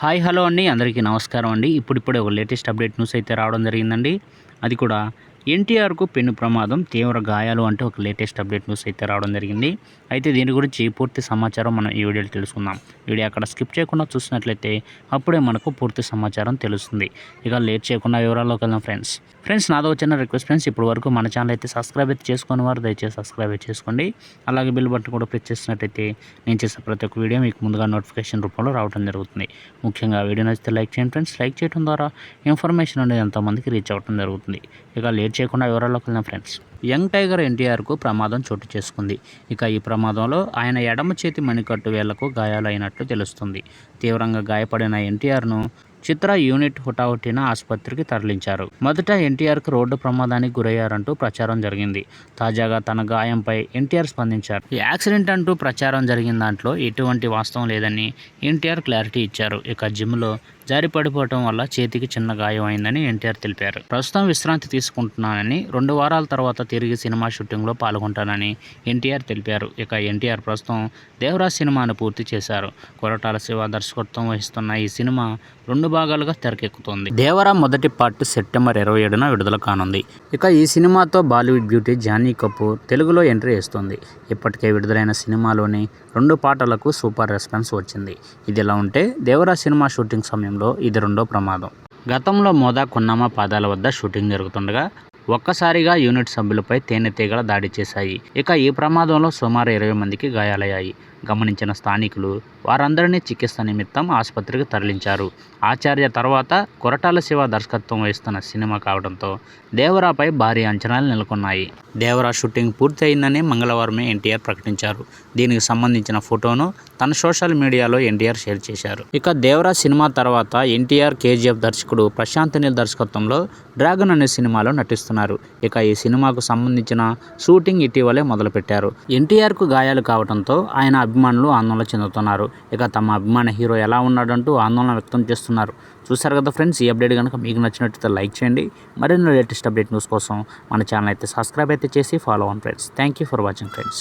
Hi hello అండి. అందరికీ నమస్కారం అండి. ఇప్పుడిప్పుడే ఒక లేటెస్ట్ అప్డేట్ న్యూస్ అయితే రావడం జరిగిందండి. అది కూడా ఎన్టీఆర్కు పెను ప్రమాదం తీవ్ర గాయాలు అంటే ఒక లేటెస్ట్ అప్డేట్ న్యూస్ అయితే రావడం జరిగింది. అయితే దీని గురించి పూర్తి సమాచారం మనం ఈ వీడియోలో తెలుసుకుందాం. వీడియో అక్కడ స్కిప్ చేయకుండా చూసినట్లయితే అప్పుడే మనకు పూర్తి సమాచారం తెలుస్తుంది. ఇక లేట్ చేయకుండా వివరాల్లోకి వెళ్దాం ఫ్రెండ్స్. ఫ్రెండ్స్ నాదో చిన్న రిక్వెస్ట్ ఫ్రెండ్స్ ఇప్పటి వరకు మన ఛానల్ అయితే సబ్స్క్రైబ్ అయితే చేసుకుని వారు దయచేసి సబ్స్క్రైబ్ చేసుకోండి. అలాగే బిల్ బటన్ కూడా ప్రెస్ చేసినట్టయితే నేను చేసే ప్రతి ఒక్క వీడియో మీకు ముందుగా నోటిఫికేషన్ రూపంలో రావడం జరుగుతుంది. ముఖ్యంగా వీడియో నచ్చితే లైక్ చేయండి ఫ్రెండ్స్. లైక్ చేయడం ద్వారా ఇన్ఫర్మేషన్ అనేది ఎంతోమందికి రీచ్ అవ్వడం జరుగుతుంది. ఇక లేట్ చేయకుండా వివరాల్లోకి వెళ్ళిన ఫ్రెండ్స్. యంగ్ టైగర్ ఎన్టీఆర్కు ప్రమాదం చోటు చేసుకుంది. ఇక ఈ ప్రమాదంలో ఆయన ఎడమ చేతి మణికట్టు వేళ్ళకు గాయాలైనట్లు తెలుస్తుంది. తీవ్రంగా గాయపడిన ఎన్టీఆర్ను చిత్ర యూనిట్ హుటాహుటిన ఆసుపత్రికి తరలించారు. మొదట ఎన్టీఆర్కు రోడ్డు ప్రమాదానికి గురయ్యారంటూ ప్రచారం జరిగింది. తాజాగా తన గాయంపై ఎన్టీఆర్ స్పందించారు. ఈ యాక్సిడెంట్ అంటూ ప్రచారం జరిగిన దాంట్లో ఎటువంటి వాస్తవం లేదని ఎన్టీఆర్ క్లారిటీ ఇచ్చారు. ఇక జిమ్లో జారి పడిపోవటం వల్ల చేతికి చిన్న గాయం అయిందని ఎన్టీఆర్ తెలిపారు. ప్రస్తుతం విశ్రాంతి తీసుకుంటున్నానని రెండు వారాల తర్వాత తిరిగి సినిమా షూటింగ్లో పాల్గొంటానని ఎన్టీఆర్ తెలిపారు. ఇక ఎన్టీఆర్ ప్రస్తుతం దేవరాజ్ సినిమాను పూర్తి చేశారు. కొరటాల శివ దర్శకత్వం వహిస్తున్న ఈ సినిమా రెండు భాగాలుగా తెరకెక్కుతోంది. దేవరా మొదటి పార్ట్ సెప్టెంబర్ ఇరవై ఏడున విడుదల కానుంది. ఇక ఈ సినిమాతో బాలీవుడ్ బ్యూటీ జానీ కపూర్ తెలుగులో ఎంట్రీ ఇస్తుంది ఇప్పటికే విడుదలైన సినిమాలోని రెండు పాటలకు సూపర్ రెస్పాన్స్ వచ్చింది. ఇది ఇలా ఉంటే దేవరా సినిమా షూటింగ్ సమయంలో ఇది రెండో ప్రమాదం. గతంలో మోదా కొన్నమ్మ పాదాల వద్ద షూటింగ్ జరుగుతుండగా ఒక్కసారిగా యూనిట్ సభ్యులపై తేనెటీగల దాడి చేశాయి. ఇక ఈ ప్రమాదంలో సుమారు ఇరవై మందికి గాయాలయ్యాయి. గమనించిన స్థానికులు వారందరినీ చికిత్స నిమిత్తం ఆసుపత్రికి తరలించారు. ఆచార్య తర్వాత కొరటాల శివ దర్శకత్వం వహిస్తున్న సినిమా కావడంతో దేవరాపై భారీ అంచనాలు నెలకొన్నాయి. దేవరా షూటింగ్ పూర్తయిందని మంగళవారమే ఎన్టీఆర్ ప్రకటించారు. దీనికి సంబంధించిన ఫోటోను తన సోషల్ మీడియాలో ఎన్టీఆర్ షేర్ చేశారు. ఇక దేవరా సినిమా తర్వాత ఎన్టీఆర్ కేజీఎఫ్ దర్శకుడు ప్రశాంత్ నీల్ దర్శకత్వంలో డ్రాగన్ అనే సినిమాలో నటిస్తున్నారు. ఇక ఈ సినిమాకు సంబంధించిన షూటింగ్ ఇటీవలే మొదలుపెట్టారు. ఎన్టీఆర్కు గాయాలు కావడంతో ఆయన అభిమానులు ఆందోళన చెందుతున్నారు. ఇక తమ అభిమాన హీరో ఎలా ఉన్నాడంటూ ఆందోళన వ్యక్తం చేస్తున్నారు. చూసారు కదా ఫ్రెండ్స్ ఈ అప్డేట్ కనుక మీకు నచ్చినట్లయితే లైక్ చేయండి. మరిన్ని లేటెస్ట్ అప్డేట్ న్యూస్ కోసం మన ఛానల్ అయితే సబ్స్క్రైబ్ అయితే చేసి ఫాలో అవ్వండి friends thank you for watching friends